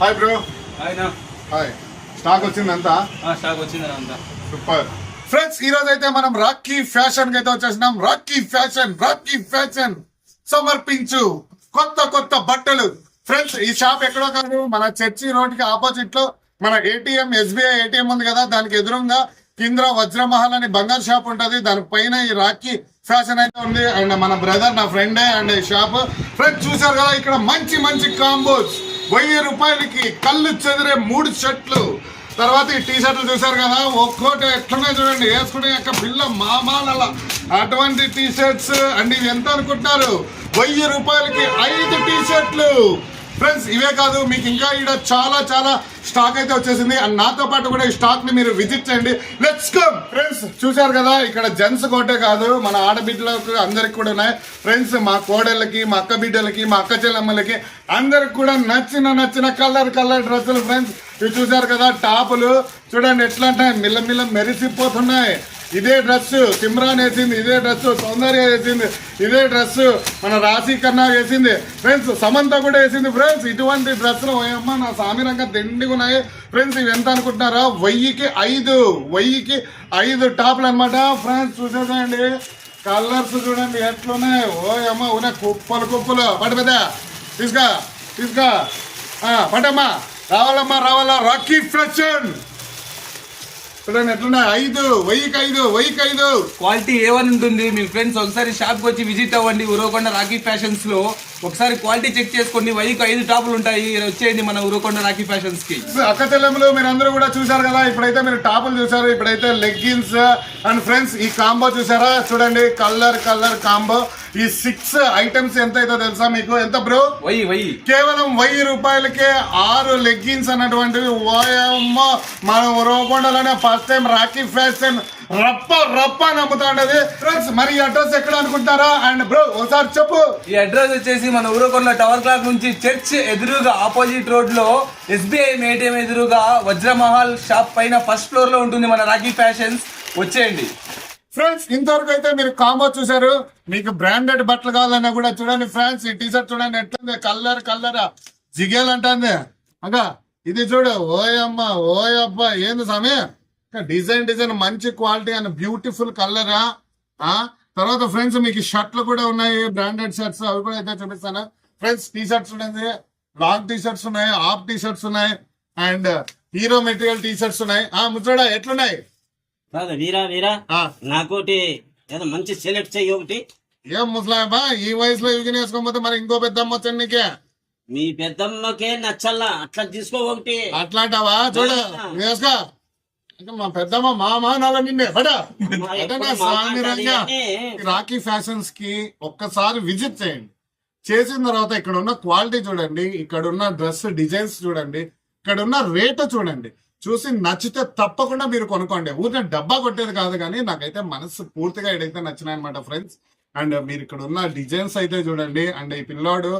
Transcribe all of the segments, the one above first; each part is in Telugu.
హాయ్ బ్రో ఆయన హాయ్ స్టాక్ వచ్చిందంతా? స్టాక్ వచ్చింది అంతా సూపర్ ఫ్రెండ్స్ ఈ రోజు అయితే మనం రాకీ ఫ్యాషన్కి అయితే వచ్చేసినాం. రాకీ ఫ్యాషన్ రాకీ ఫ్యాషన్ సమర్పించు కొత్త కొత్త బట్టలు. ఫ్రెండ్స్ ఈ షాప్ ఎక్కడో కాదు. మన చర్చి రోడ్కి ఆపోజిట్లో మన ఏటీఎం ఎస్బీఐ ఏటీఎం ఉంది కదా. దానికి ఎదురుగా కింద వజ్రమహల్ అని బంగారు షాప్ ఉంటది. దాని పైన ఈ రాఖీ ఫ్యాషన్ అయితే ఉంది. అండ్ మన బ్రదర్ నా ఫ్రెండే అండ్ ఈ షాప్ ఫ్రెండ్స్ చూసారు కదా ఇక్కడ మంచి మంచి కాంబోస్ వెయ్యి రూపాయలకి కళ్ళు చెదిరే మూడు షర్ట్లు. తర్వాత ఈ టీ షర్ట్లు చూసారు కదా ఒక్కోటి ఎట్లున్నాయి చూడండి. వేసుకునే యొక్క పిల్ల మామానల అటువంటి టీ షర్ట్స్ అండ్ ఇవి ఎంత అనుకుంటున్నారు? వెయ్యి రూపాయలకి ఐదు టీ షర్ట్లు ఫ్రెండ్స్ ఇవే కాదు మీకు ఇంకా ఇక్కడ చాలా చాలా స్టాక్ అయితే వచ్చేసింది. అండ్ నాతో పాటు కూడా ఈ స్టాక్ని మీరు విజిట్ చేయండి. లెట్స్ కమ్ ఫ్రెండ్స్ చూశారు కదా ఇక్కడ జెంట్స్ కోటే కాదు మన ఆడబిడ్డలకు అందరికి కూడా ఉన్నాయి. ఫ్రెండ్స్ మా కోడళ్ళకి మా అక్క బిడ్డలకి మా అక్క చెల్లెమ్మలకి అందరికి కూడా నచ్చిన నచ్చిన కలర్ కలర్ డ్రెస్సులు ఫ్రెండ్స్ ఇవి చూశారు కదా టాపులు. చూడండి ఎట్లా అంటే మిల్ల మిల్ల మెరిసిపోతున్నాయి. ఇదే డ్రెస్ సిమ్రాన్ వేసింది ఇదే డ్రెస్ సౌందర్య వేసింది ఇదే డ్రెస్ మన రాశి కన్నా వేసింది. ఫ్రెండ్స్ సమంత కూడా వేసింది. ఫ్రెండ్స్ ఇటువంటి డ్రెస్సులు ఓయమ్మ నా సామిరంగా దండిగా ఉన్నాయి. ఫ్రెండ్స్ ఇవి ఎంత అనుకుంటున్నారా? వెయ్యికి ఐదు వెయ్యికి ఐదు టాప్లు అనమాట ఫ్రెండ్స్ చూసేసండి కలర్స్ చూడండి ఎట్లున్నాయి? ఓయమ్మ అమ్మ ఉన్నాయి కుప్పలు కుప్పలు. పడి పెద్ద తీసుకా తీసుకా పట్టమ్మా. పడమ్మా రావాలమ్మా రావాలా? రాకీ ఫ్యాషన్ చూడండి ఎట్లున్నాయి? ఐదు వెయ్యికి ఐదు వెయ్యికి ఐదు క్వాలిటీ ఏవని ఉంటుంది. మీ ఫ్రెండ్స్ ఒకసారి షాప్కి వచ్చి విజిట్ అవ్వండి. ఉరవకొండ రాఖీ ఫ్యాషన్స్లో. ఒకసారి క్వాలిటీ చెక్ చేసుకోండి. వెయ్యికి ఐదు టాపులు ఉంటాయి. వచ్చేయండి మన ఉరవకొండ రాఖీ ఫ్యాషన్స్కి. అక్క చెల్లెములు మీరు అందరూ కూడా చూసారు కదా ఇప్పుడైతే మీరు టాపులు చూసారు ఇప్పుడైతే లెగ్గిన్స్ అండ్ ఫ్రెండ్స్ ఈ కాంబో చూసారా చూడండి కలర్ కలర్ కాంబో. ఈ సిక్స్ ఐటమ్స్ ఎంత అయితే తెలుసా మీకు? ఎంత బ్రో? వెయ్యి వెయ్యి. కేవలం వెయ్యి రూపాయలకే ఆరు లెగ్గిన్స్ అన్నటువంటివి. ఓయమ్మ మనం రోకొండలోనే ఫస్ట్ టైం రాకీ ఫ్యాషన్ రప్ప రప్ప నమ్ముతా ఉండదు ఫ్రెండ్స్ మరి అడ్రస్ ఎక్కడ అనుకుంటారా? అండ్ బ్రో ఒకసారి చెప్పు. ఈ అడ్రస్ వచ్చేసి మన ఊరకొండ టవర్ క్లాక్ నుంచి చర్చ్ ఎదురుగా ఆపోజిట్ రోడ్లో ఎస్బీఐ ఏటీఎం ఎదురుగా వజ్రమహల్ షాప్ పైన ఫస్ట్ ఫ్లోర్లో ఉంటుంది మన రాఖీ ఫ్యాషన్స్ వచ్చేయండి. ఫ్రెండ్స్ ఇంతవరకు అయితే మీరు కాంబో చూసారు మీకు బ్రాండెడ్ బట్టలు కావాలన్నా కూడా చూడండి ఫ్రెండ్స్ ఈ టీషర్ట్ చూడండి ఎట్లుంది కలర్ కలర్. జిగేల్ అంటుంది. అగా ఇది చూడు. ఓయమ్మ ఓయబ్బ ఏంది సమయ డిజైన్ డిజైన్ మంచి క్వాలిటీ అండ్ బ్యూటిఫుల్ కలరా ఆ? తర్వాత ఫ్రెండ్స్ మీకు షర్ట్లు కూడా ఉన్నాయి బ్రాండెడ్ షర్ట్స్ అవి కూడా అయితే చూపిస్తాను. ఫ్రెండ్స్ టీ షర్ట్స్ ఉన్నాయి లాంగ్ టీ షర్ట్స్ ఉన్నాయి హాఫ్ టీ షర్ట్స్ ఉన్నాయి. And hero material T shirts ఉన్నాయి. ఆ ముచ్చడా ఎట్లున్నాయి? కాదు వీరా వీరా. నాకోటి ఏదో మంచి సెలెక్ట్ చెయ్యి ఒకటి. ఏం ముసలాయబా ఈ వయసులో యుగిన వేసుకోకపోతే మరి ఇంకో పెద్ద అమ్మ వచ్చాను నీకే. మీ పెద్దమ్మకే నచ్చల్లా అట్లా తీసుకో ఒకటి. అట్లాంటావా? చూడు వేసుకో. మా పెద్దమ్మ మా మానాల నిన్నే. రాఖీ ఫ్యాషన్స్కి ఒక్కసారి విజిట్ చేయండి. చేసిన తర్వాత ఇక్కడ ఉన్న క్వాలిటీ చూడండి ఇక్కడ ఉన్న డ్రెస్ డిజైన్స్ చూడండి ఇక్కడ ఉన్న రేట్ చూడండి. చూసి నచ్చితే తప్పకుండా మీరు కొనుక్కోండి. ఊరికే డబ్బా కొట్టేది కాదు కానీ నాకైతే మనసు పూర్తిగా ఇదైతే నచ్చినాయి అనమాట ఫ్రెండ్స్ అండ్ మీరు ఇక్కడ ఉన్న డిజైన్స్ అయితే చూడండి. అండ్ ఈ పిల్లోడు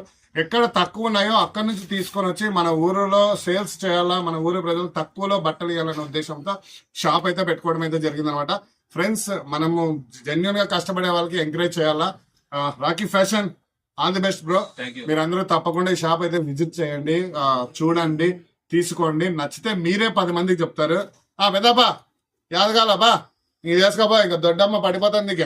ఎక్కడ తక్కువ ఉన్నాయో అక్కడ నుంచి తీసుకొని వచ్చి మన ఊరిలో సేల్స్ చేయాలా మన ఊరి ప్రజలు తక్కువలో బట్టలు ఇవ్వాలనే ఉద్దేశంతో షాప్ అయితే పెట్టుకోవడం అయితే జరిగింది అనమాట ఫ్రెండ్స్ మనము జెన్యున్గా కష్టపడే వాళ్ళకి ఎంకరేజ్ చేయాలా? Rocky fashion all the best bro మీరందరూ తప్పకుండా ఈ షాప్ అయితే విజిట్ చేయండి. చూడండి. తీసుకోండి. నచ్చితే మీరే పది మందికి చెప్తారు. ఆ పెద్దబ్బా యాదగాలబ్బా ఇది చేసుకోబా ఇంకా దొడ్డమ్మ పడిపోతుంది ఇక.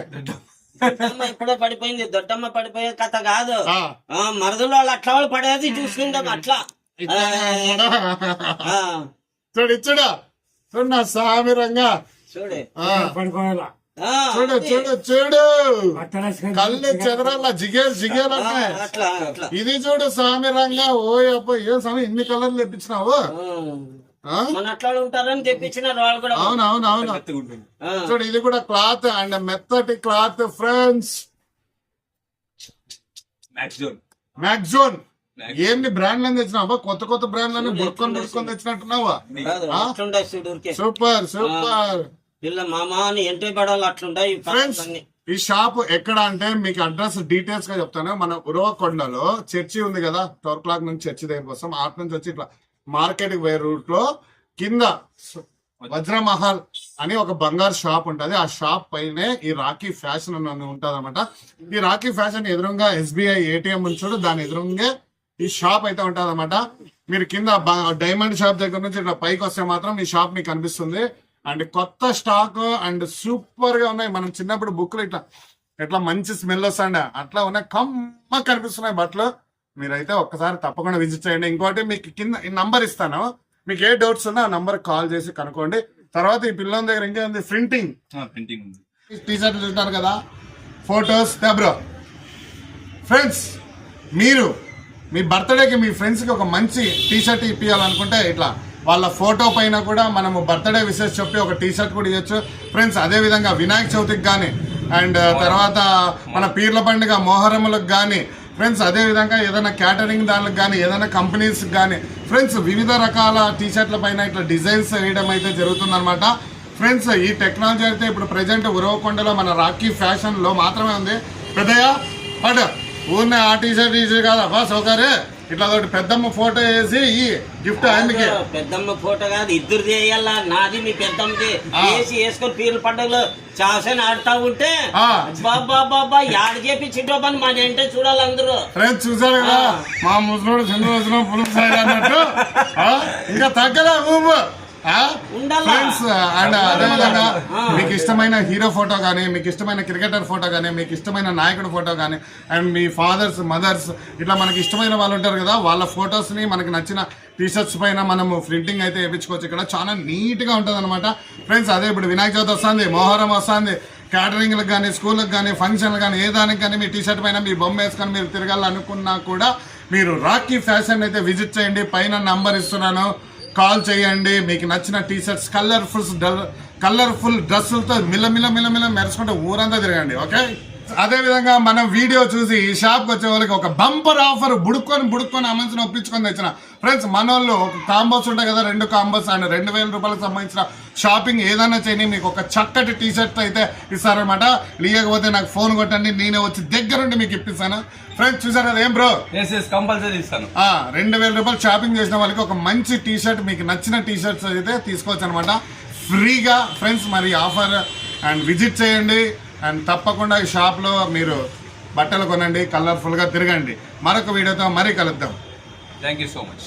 దొడ్డమ్మ పడిపోయింది. దొడ్డమ్మ పడిపోయే కథ కాదు. ఆ, ఆ మరదలు వాళ్ళు అట్లా వాళ్ళు పడేది చూసుకుంటాం అట్లా. చూడు ఇచ్చుడు. చూడు నా సామిరంగా చూడు. ఆ, ఆ, చూడు చూడు చూడు. కళ్ళు చెదరాల జిగేల్ జిగేల్ అంటే. ఇది చూడు సామిరంగా ఓ అప్ప ఏ స్వామి ఇన్ని కలర్లు తెప్పించినావు? ఆ, ఆ? మన అట్లా ఉంటారని తెప్పించినారు వాళ్ళు కూడా. అవును అవును అవును ఆ, చూడు ఇది కూడా క్లాత్ అండ్ మెత్తటి క్లాత్ ఫ్రెండ్స్. మ్యాక్జోన్ ఏంది బ్రాండ్ తెచ్చినావా? కొత్త కొత్త బ్రాండ్లని బుర్కొని బుర్కొని తెచ్చినట్టున్నావా? Super super. పిల్ల మామ అని ఎంట్రీ పడాలి అట్లుంటాయి ఈ ఫ్రెండ్స్. ఈ షాప్ ఎక్కడ అంటే మీకు అడ్రస్ డీటెయిల్స్గా చెప్తాను. మన ఉరవకొండలో చర్చి ఉంది కదా టోర్ క్లాక్ నుంచి చర్చి దగ్గర కోసం ఆట నుంచి వచ్చి ఇట్లా మార్కెట్కి పోయే రూట్లో కింద వజ్రమహల్ అని ఒక బంగారు షాప్ ఉంటది. ఆ షాప్ పైనే ఈ రాఖీ ఫ్యాషన్ అని ఉంటది అనమాట ఈ రాఖీ ఫ్యాషన్ ఎదురుగా ఎస్బీఐ ఏటీఎం ఉంచుడు దాని ఎదురుగా ఈ షాప్ అయితే ఉంటుంది మీరు కింద డైమండ్ షాప్ దగ్గర నుంచి ఇట్లా పైకి వస్తే మాత్రం ఈ షాప్ మీకు కనిపిస్తుంది. అండ్ కొత్త స్టాక్ అండ్ సూపర్గా ఉన్నాయి. మనం చిన్నప్పుడు బుక్లు ఇట్లా ఇట్లా మంచి స్మెల్ వస్తాండే అట్లా ఉన్నాయి. కమ్మ కనిపిస్తున్నాయి బట్టలు. మీరైతే ఒక్కసారి తప్పకుండా విజిట్ చేయండి. ఇంకోటి మీకు కింద ఈ నంబర్ ఇస్తాను. మీకు ఏ డౌట్స్ ఉన్నా ఆ నంబర్ కాల్ చేసి కనుక్కోండి. తర్వాత ఈ పిల్లల దగ్గర ఇంకేముంది? ప్రింటింగ్ ప్రింటింగ్ ఉంది. టీ షర్ట్లు చూస్తారు కదా? Photos bro. ఫ్రెండ్స్ మీరు మీ బర్త్డేకి మీ ఫ్రెండ్స్కి ఒక మంచి టీ షర్ట్ ఇప్పించాలనుకుంటే ఇట్లా వాళ్ళ ఫోటో పైన కూడా మనము బర్త్డే విషెస్ చెప్పి ఒక టీ షర్ట్ కూడా ఇవ్వచ్చు ఫ్రెండ్స్ అదే విధంగా వినాయక చవితికి కానీ అండ్ తర్వాత మన పీర్ల పండుగ మొహరములకు కానీ ఫ్రెండ్స్ అదే విధంగా ఏదైనా క్యాటరింగ్ దానికి కానీ ఏదైనా కంపెనీస్ కానీ ఫ్రెండ్స్ వివిధ రకాల టీ షర్ట్ల పైన ఇట్లా డిజైన్స్ వేయడం అయితే జరుగుతుందన్నమాట. ఫ్రెండ్స్ ఈ టెక్నాలజీ అయితే ఇప్పుడు ప్రజెంట్ ఉరవకొండలో మన రాకీ ఫ్యాషన్లో మాత్రమే ఉంది. పెద్దయ్య పడు. ఊరినే ఆ టీ షర్ట్ ఈ షర్ట్ కాదా? బా సౌకర్య. ఇట్లా ఒకటి పెద్దమ్మ ఫోటో వేసి ఈ గిఫ్ట్ ఆయనకి పెద్దమ్మ ఫోటో కాదు ఇద్దరు చేయాలా నాది మీ పెద్దమ్మది. వేసి వేసుకొని పీర్ల పండుగలో చాసని ఆడుతా ఉంటే. బాబా బాబా యాడ చేపి చిట్టోపని మన అంటే చూడాలి అందరూ. ఫ్రెండ్స్ చూసారు కదా? మా ముసలోడు అన్నట్టు ఆ, ఇంకా తగ్గలే ఊపు? ఫ్రెండ్స్ అండ్ అదే విధంగా ఆ. మీకు ఇష్టమైన హీరో ఫోటో కానీ మీకు ఇష్టమైన క్రికెటర్ ఫోటో కానీ మీకు ఇష్టమైన నాయకుడి ఫోటో కానీ అండ్ మీ ఫాదర్స్ మదర్స్ ఇట్లా మనకి ఇష్టమైన వాళ్ళు ఉంటారు కదా వాళ్ళ ఫొటోస్ని మనకి నచ్చిన టీషర్ట్స్ పైన మనము ప్రింటింగ్ అయితే వేయించుకోవచ్చు. ఇక్కడ చాలా నీట్గా ఉంటుంది అనమాట ఫ్రెండ్స్ అదే ఇప్పుడు వినాయక చవితి వస్తుంది మొహరం వస్తుంది. క్యాటరింగ్లకు కానీ స్కూళ్ళకి కానీ ఫంక్షన్లు కానీ ఏ దానికి కానీ మీ టీ షర్ట్ పైన మీ బొమ్మ వేసుకొని మీరు తిరగాలనుకున్నా కూడా మీరు రాకీ ఫ్యాషన్ అయితే విజిట్ చేయండి. పైన నంబర్ ఇస్తున్నాను. కాల్ చేయండి. మీకు నచ్చిన టీ షర్ట్స్ కలర్ఫుల్ కలర్ఫుల్ డ్రెస్సులతో మిల్లమిల్ల మిల్లమిల్ల మెరుచుకుంటే ఊరంతా తిరగండి ఓకే? అదే విధంగా మనం వీడియో చూసి ఈ షాప్కి వచ్చే వాళ్ళకి ఒక బంపర్ ఆఫర్ బుడుక్కొని బుడుక్కొని అమ్మని ఒప్పించుకొని తెచ్చిన. ఫ్రెండ్స్ మన వాళ్ళు ఒక కాంబోస్ ఉంటాయి కదా రెండు కాంబోస్ అండ్ రెండు వేల రూపాయలకు సంబంధించిన షాపింగ్ ఏదైనా చేయని మీకు ఒక చక్కటి టీ షర్ట్ అయితే ఇస్తారనమాట లేకపోతే నాకు ఫోన్ కొట్టండి నేనే వచ్చి దగ్గరుండి మీకు ఇప్పిస్తాను. ఫ్రెండ్స్ చూసారు కదా ఏం బ్రో? కంపల్సరీ ఇస్తాను. ఆ, రెండు వేల రూపాయలు షాపింగ్ చేసిన వాళ్ళకి ఒక మంచి టీ షర్ట్ మీకు నచ్చిన టీ షర్ట్స్ అయితే తీసుకోవచ్చు అనమాట ఫ్రీగా ఫ్రెండ్స్ మరి ఆఫర్ అండ్ విజిట్ చేయండి. అండ్ తప్పకుండా ఈ షాప్లో మీరు బట్టలు కొనండి కలర్ఫుల్గా తిరగండి. మరొక వీడియోతో మరీ కలుద్దాం. Thank you so much